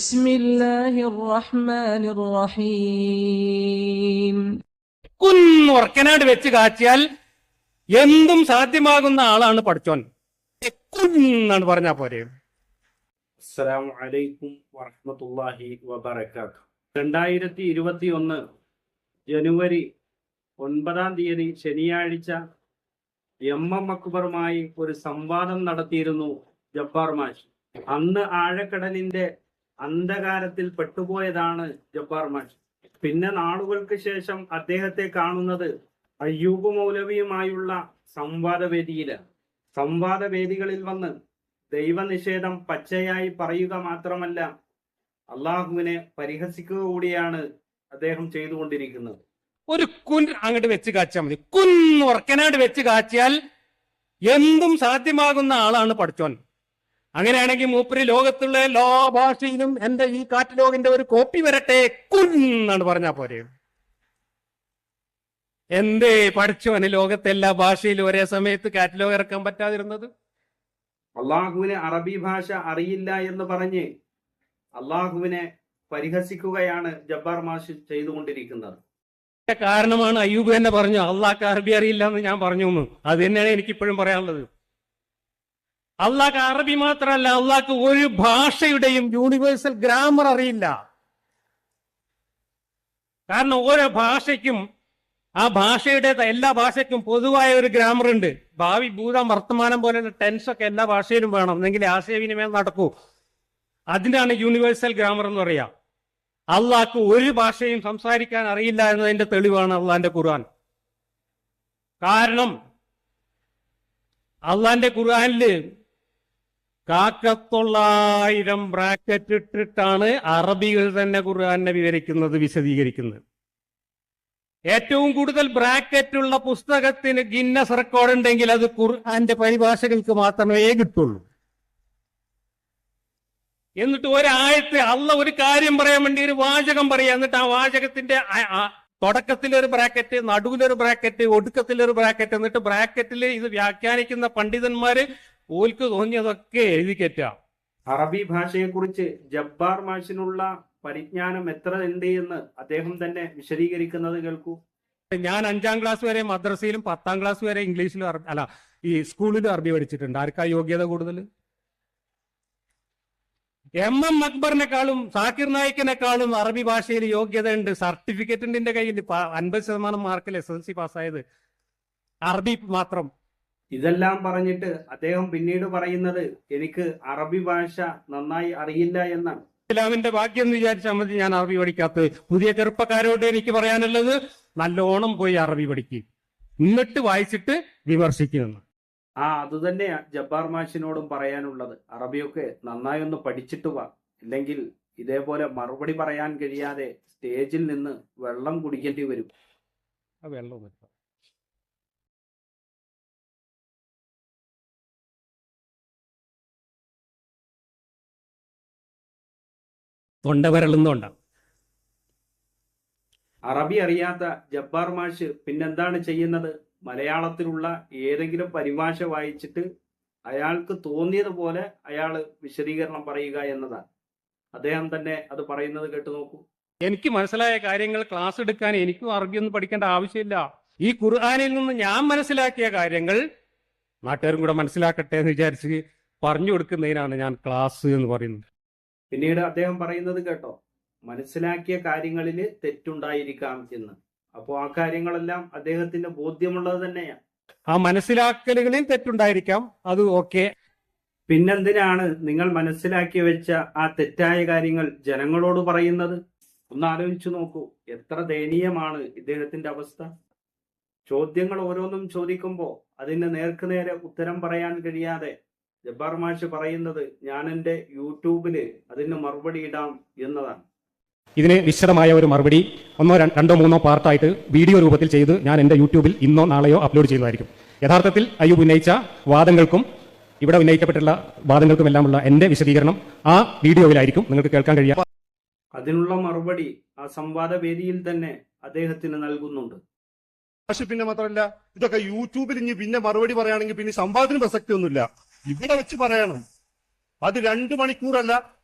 بسم الله الرحمن الرحيم കുന്ന് ഉറക്കനാട് വെച്ച് കാച്ചിയാൽ എന്തും സാധ്യമാകുന്ന ആളാണ് പഠിച്ചോൻ കുന്നാണ് പറഞ്ഞാ പോരെ അസ്സലാമു അലൈക്കും വറഹ്മത്തുള്ളാഹി വബറകാത്ത് രണ്ടായിരത്തി ഇരുപത്തി ഒന്ന് ജനുവരി ഒൻപതാം തീയതി ശനിയാഴ്ച എം എം അക്ബറുമായി ഒരു സംവാദം നടത്തിയിരുന്നു ജബ്ബാർ മാഷ് അന്ന് ആഴക്കടലിന്റെ അന്ധകാരത്തിൽ പെട്ടുപോയതാണ് ജബ്ബാർ മാഷ് പിന്നെ നാളുകൾക്ക് ശേഷം അദ്ദേഹത്തെ കാണുന്നത് അയ്യൂബ് മൗലവിയുമായുള്ള സംവാദവേദിയിലാണ് സംവാദവേദികളിൽ വന്ന് ദൈവനിഷേധം പച്ചയായി പറയുക മാത്രമല്ല അള്ളാഹുവിനെ പരിഹസിക്കുക കൂടിയാണ് അദ്ദേഹം ചെയ്തുകൊണ്ടിരിക്കുന്നത്. ഒരു കുൻ അങ്ങോട്ട് വെച്ച് കാച്ചാൽ മതി. കുന്ന് ഉറക്കനായിട്ട് വെച്ച് കാച്ചിയാൽ എന്തും സാധ്യമാകുന്ന ആളാണ് പഠിച്ചോൻ. അങ്ങനെയാണെങ്കിൽ മൂപ്പര് ലോകത്തുള്ള എല്ലാ ഭാഷയിലും എന്റെ ഈ കാറ്റലോഗിന്റെ ഒരു കോപ്പി വരട്ടെ കുന്നാണ് പറഞ്ഞാ പോരെ. എന്തേ പഠിച്ചവന് ലോകത്തെ എല്ലാ ഭാഷയിലും ഒരേ സമയത്ത് കാറ്റലോഗ് ഇറക്കാൻ പറ്റാതിരുന്നത്? അള്ളാഹുവിന് അറബി ഭാഷ അറിയില്ല എന്ന് പറഞ്ഞ് അള്ളാഹുവിനെ പരിഹസിക്കുകയാണ് ജബ്ബാർ മാഷ് ചെയ്തുകൊണ്ടിരിക്കുന്നത്. കാരണമാണ് അയ്യൂബ് തന്നെ പറഞ്ഞു അള്ളാഹ് അറബി അറിയില്ല എന്ന് ഞാൻ പറഞ്ഞു അത് തന്നെയാണ് എനിക്കിപ്പോഴും പറയാനുള്ളത്. അള്ളാഹ്ക്ക് അറബി മാത്രമല്ല അള്ളാഹ്ക്ക് ഒരു ഭാഷയുടെയും യൂണിവേഴ്സൽ ഗ്രാമർ അറിയില്ല. കാരണം ഓരോ ഭാഷയ്ക്കും ആ ഭാഷയുടെ എല്ലാ ഭാഷയ്ക്കും പൊതുവായ ഒരു ഗ്രാമർ ഉണ്ട്. ഭാവി ഭൂതം വർത്തമാനം പോലെയുള്ള ടെൻസ് ഒക്കെ എല്ലാ ഭാഷയിലും വേണം. എന്നെങ്കിൽ ആശയവിനിമയം നടക്കൂ. അതിനാണ് യൂണിവേഴ്സൽ ഗ്രാമർ എന്ന് പറയാ. അള്ളാഹ്ക്ക് ഒരു ഭാഷയും സംസാരിക്കാൻ അറിയില്ല എന്നതിന്റെ തെളിവാണ് അള്ളാന്റെ ഖുർആൻ. കാരണം അള്ളാന്റെ ഖുർആനിൽ കാക്കത്തൊള്ളായിരം ബ്രാക്കറ്റ് ഇട്ടിട്ടാണ് അറബികൾ തന്നെ ഖുർആനെ വിവരിക്കുന്നത് വിശദീകരിക്കുന്നത്. ഏറ്റവും കൂടുതൽ ബ്രാക്കറ്റുള്ള പുസ്തകത്തിന് ഗിന്നസ് റെക്കോർഡ് ഉണ്ടെങ്കിൽ അത് ഖുർആന്റെ പരിഭാഷകൾക്ക് മാത്രമേ കിട്ടുള്ളൂ. എന്നിട്ട് ഒരായത്ത് അല്ല ഒരു കാര്യം പറയാൻ വേണ്ടി ഒരു വാചകം പറയാം. എന്നിട്ട് ആ വാചകത്തിന്റെ ഒരു ബ്രാക്കറ്റ് നടുവിലൊരു ബ്രാക്കറ്റ് ഒടുക്കത്തിലൊരു ബ്രാക്കറ്റ് എന്നിട്ട് ബ്രാക്കറ്റിൽ ഇത് വ്യാഖ്യാനിക്കുന്ന പണ്ഡിതന്മാര് ഓൽക്ക് തോന്നിയതൊക്കെ എഴുതി കയറ്റാം അറബി ഭാഷയെക്കുറിച്ച് ജബ്ബാർ മാഷിനുള്ള പരിജ്ഞാനം എത്ര ഉണ്ട് എന്ന് അദ്ദേഹം തന്നെ വിശദീകരിക്കുന്നത് കേൾക്കൂ. ഞാൻ അഞ്ചാം ക്ലാസ് വരെ മദ്രസയിലും പത്താം ക്ലാസ് വരെ ഇംഗ്ലീഷിലും അറബി അല്ല ഈ സ്കൂളിലും അറബി പഠിച്ചിട്ടുണ്ട്. ആർക്കാ യോഗ്യത കൂടുതൽ? എം എം അക്ബറിനെക്കാളും സാക്കിർ നായിക്കിനെക്കാളും അറബി ഭാഷയിൽ യോഗ്യത ഉണ്ട്. സർട്ടിഫിക്കറ്റ് ഉണ്ട് എന്റെ കയ്യിൽ അൻപത് ശതമാനം മാർക്കിൽ എസ് എൽ സി പാസ്സായത് അറബി മാത്രം. ഇതെല്ലാം പറഞ്ഞിട്ട് അദ്ദേഹം പിന്നീട് പറയുന്നത് എനിക്ക് അറബി ഭാഷ നന്നായി അറിയില്ല എന്നാണ്. ഇസ്ലാമിന്റെ ഭാഗ്യം എന്ന് വിചാരിച്ചാൽ മതി ഞാൻ അറബി പഠിക്കാത്തത്. പുതിയ ചെറുപ്പക്കാരോട് എനിക്ക് പറയാനുള്ളത് നല്ലോണം പോയി അറബി പഠിക്കും. എന്നിട്ട് വായിച്ചിട്ട് വിമർശിക്കുന്നു ആ അത് അതുതന്നെ ജബ്ബാർ മാഷിനോടും പറയാനുള്ളത്. അറബിയൊക്കെ നന്നായി ഒന്ന് പഠിച്ചിട്ട് വാ. ഇല്ലെങ്കിൽ ഇതേപോലെ മറുപടി പറയാൻ കഴിയാതെ സ്റ്റേജിൽ നിന്ന് വെള്ളം കുടിക്കേണ്ടി വരും. ആ തൊണ്ട വരളുന്നോണ്ടാണ് അറബി അറിയാത്ത ജബ്ബാർ മാഷ് പിന്നെന്താണ് ചെയ്യുന്നത്? മലയാളത്തിലുള്ള ഏതെങ്കിലും പരിഭാഷ വായിച്ചിട്ട് അയാൾക്ക് തോന്നിയതുപോലെ അയാൾ വിശദീകരണം പറയുക എന്നതാണ്. അദ്ദേഹം തന്നെ അത് പറയുന്നത് കേട്ടു നോക്കൂ. എനിക്ക് മനസ്സിലായ കാര്യങ്ങൾ ക്ലാസ് എടുക്കാൻ എനിക്കും അറബി ഒന്നും പഠിക്കേണ്ട ആവശ്യമില്ല. ഈ ഖുർആാനിൽ നിന്ന് ഞാൻ മനസ്സിലാക്കിയ കാര്യങ്ങൾ നാട്ടുകാരും കൂടെ മനസ്സിലാക്കട്ടെ എന്ന് വിചാരിച്ച് പറഞ്ഞു കൊടുക്കുന്നതിനാണ് ഞാൻ ക്ലാസ് എന്ന് പറയുന്നത്. പിന്നീട് അദ്ദേഹം പറയുന്നത് കേട്ടോ മനസ്സിലാക്കിയ കാര്യങ്ങളിൽ തെറ്റുണ്ടായിരിക്കാം എന്ന്. അപ്പോൾ ആ കാര്യങ്ങളെല്ലാം അദ്ദേഹത്തിന്റെ ബോധ്യമുള്ളത് തന്നെയാണ് ആ മനസ്സിലാക്കലുകളിൽ തെറ്റുണ്ടായിരിക്കാം അത് ഓക്കെ. പിന്നെന്തിനാണ് നിങ്ങൾ മനസ്സിലാക്കി വെച്ച ആ തെറ്റായ കാര്യങ്ങൾ ജനങ്ങളോട് പറയുന്നത്? ഒന്ന് ആലോചിച്ചു നോക്കൂ എത്ര ദയനീയമാണ് ഇദ്ദേഹത്തിന്റെ അവസ്ഥ. ചോദ്യങ്ങൾ ഓരോന്നും ചോദിക്കുമ്പോൾ അതിന് നേർക്കുനേരെ ഉത്തരം പറയാൻ കഴിയാതെ ജബ്ബാർ മാഷ് പറയുന്നത് ഞാൻ എന്റെ യൂട്യൂബിൽ അതിന് മറുപടി ഇടാം എന്നതാണ്. ഇതിന് വിശദമായ ഒരു മറുപടി ഒന്നോ രണ്ടോ മൂന്നോ പാർട്ടായിട്ട് വീഡിയോ രൂപത്തിൽ ചെയ്ത് ഞാൻ എന്റെ യൂട്യൂബിൽ ഇന്നോ നാളെയോ അപ്ലോഡ് ചെയ്യുന്നതായിരിക്കും. യഥാർത്ഥത്തിൽ അയ്യൂബ് ഉന്നയിച്ച വാദങ്ങൾക്കും ഇവിടെ ഉന്നയിക്കപ്പെട്ടുള്ള വാദങ്ങൾക്കുമെല്ലാമുള്ള എന്റെ വിശദീകരണം ആ വീഡിയോയിലായിരിക്കും നിങ്ങൾക്ക് കേൾക്കാൻ കഴിയുക. അതിനുള്ള മറുപടി ആ സംവാദ വേദിയിൽ തന്നെ അദ്ദേഹത്തിന് നൽകുന്നുണ്ട്. പക്ഷെ പിന്നെ മാത്രമല്ല ഇതൊക്കെ യൂട്യൂബിൽ ഇനി പിന്നെ മറുപടി പറയുകയാണെങ്കിൽ പിന്നെ സംവാദത്തിന് പ്രസക്തി ഒന്നുമില്ല ഇവിടെ വെച്ച് പറയണം. അത് രണ്ടു മണിക്കൂറല്ല.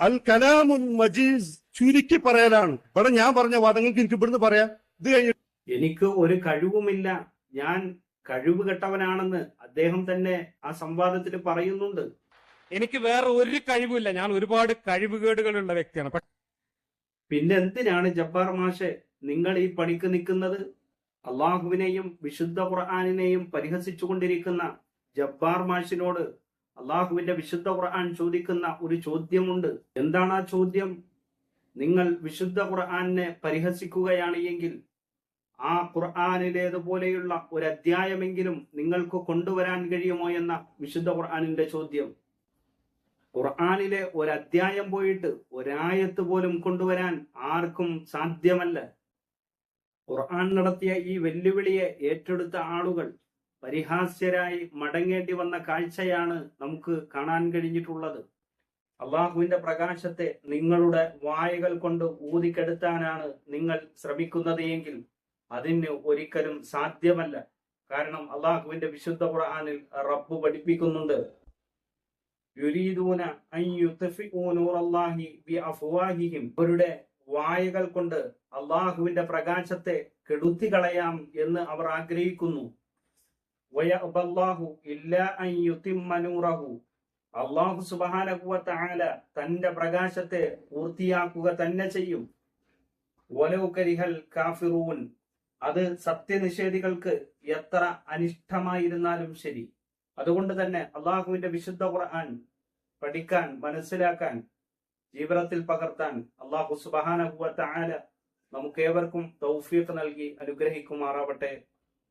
അൽ കലാമുൻ മജീസ് ചുരുക്കി പറയലാണ്. ഇവിടെ ഞാൻ പറഞ്ഞ വാദങ്ങൾക്ക് എനിക്ക് ഇവിടുന്ന് പറയാം. ഇത് കഴിഞ്ഞു എനിക്ക് ഒരു കഴിവുമില്ല. ഞാൻ കഴിവ് കെട്ടവനാണെന്ന് അദ്ദേഹം തന്നെ ആ സംവാദത്തിൽ പറയുന്നുണ്ട്. എനിക്ക് വേറെ ഒരു കഴിവില്ല ഞാൻ ഒരുപാട് കഴിവുകേടുകളുള്ള വ്യക്തിയാണ്. പിന്നെ എന്തിനാണ് ജബ്ബാർ മാഷെ നിങ്ങൾ ഈ പണിക്ക് നിൽക്കുന്നത്? അള്ളാഹുവിനെയും വിശുദ്ധ ഖുർആാനിനെയും പരിഹസിച്ചുകൊണ്ടിരിക്കുന്ന ജബ്ബാർ മാഷിനോട് അള്ളാഹുവിന്റെ വിശുദ്ധ ഖുർആൻ ചോദിക്കുന്ന ഒരു ചോദ്യമുണ്ട്. എന്താണ് ആ ചോദ്യം? നിങ്ങൾ വിശുദ്ധ ഖുർആാനിനെ പരിഹസിക്കുകയാണ് എങ്കിൽ ആ ഖുർആാനിലേതുപോലെയുള്ള ഒരു അധ്യായമെങ്കിലും നിങ്ങൾക്ക് കൊണ്ടുവരാൻ കഴിയുമോ എന്ന വിശുദ്ധ ഖുർആാനിന്റെ ചോദ്യം. ഖുർആാനിലെ ഒരു അധ്യായം പോയിട്ട് ഒരായത്ത് പോലും കൊണ്ടുവരാൻ ആർക്കും സാധ്യമല്ല. ഖുർആൻ നടത്തിയ ഈ വെല്ലുവിളിയെ ഏറ്റെടുത്ത ആളുകൾ പരിഹാസ്യരായി മടങ്ങേണ്ടി വന്ന കാഴ്ചയാണ് നമുക്ക് കാണാൻ കഴിഞ്ഞിട്ടുള്ളത്. അള്ളാഹുവിന്റെ പ്രകാശത്തെ നിങ്ങളുടെ വായകൾ കൊണ്ട് ഊതിക്കെടുത്താനാണ് നിങ്ങൾ ശ്രമിക്കുന്നത് എങ്കിൽ അതിന് ഒരിക്കലും സാധ്യമല്ല. കാരണം അള്ളാഹുവിന്റെ വിശുദ്ധ ഖുർആനിൽ റബ്ബ് പഠിപ്പിക്കുന്നുണ്ട്. യുരീദൂന അവരുടെ വായകൾ കൊണ്ട് അള്ളാഹുവിന്റെ പ്രകാശത്തെ കെടുത്തി കളയാം എന്ന് അവർ ആഗ്രഹിക്കുന്നു. അള്ളാഹു സുബ്ഹാനഹു വ തആല തന്റെ പ്രകാശത്തെ പൂർത്തിയാക്കുക തന്നെ ചെയ്യും. ഒലൗകരിഹൽ കാഫിറൂൻ. അത് സത്യനിഷേധികൾക്ക് എത്ര അനിഷ്ടമായിരുന്നാലും ശരി. അതുകൊണ്ട് തന്നെ അള്ളാഹുവിന്റെ വിശുദ്ധ ഖുർആൻ പഠിക്കാൻ മനസ്സിലാക്കാൻ ജീവിതത്തിൽ പകർത്താൻ അള്ളാഹു സുബഹാനഹുവ തആല നമുക്ക് ഏവർക്കും തൗഫീഖ് നൽകി അനുഗ്രഹിക്കുമാറാവട്ടെ.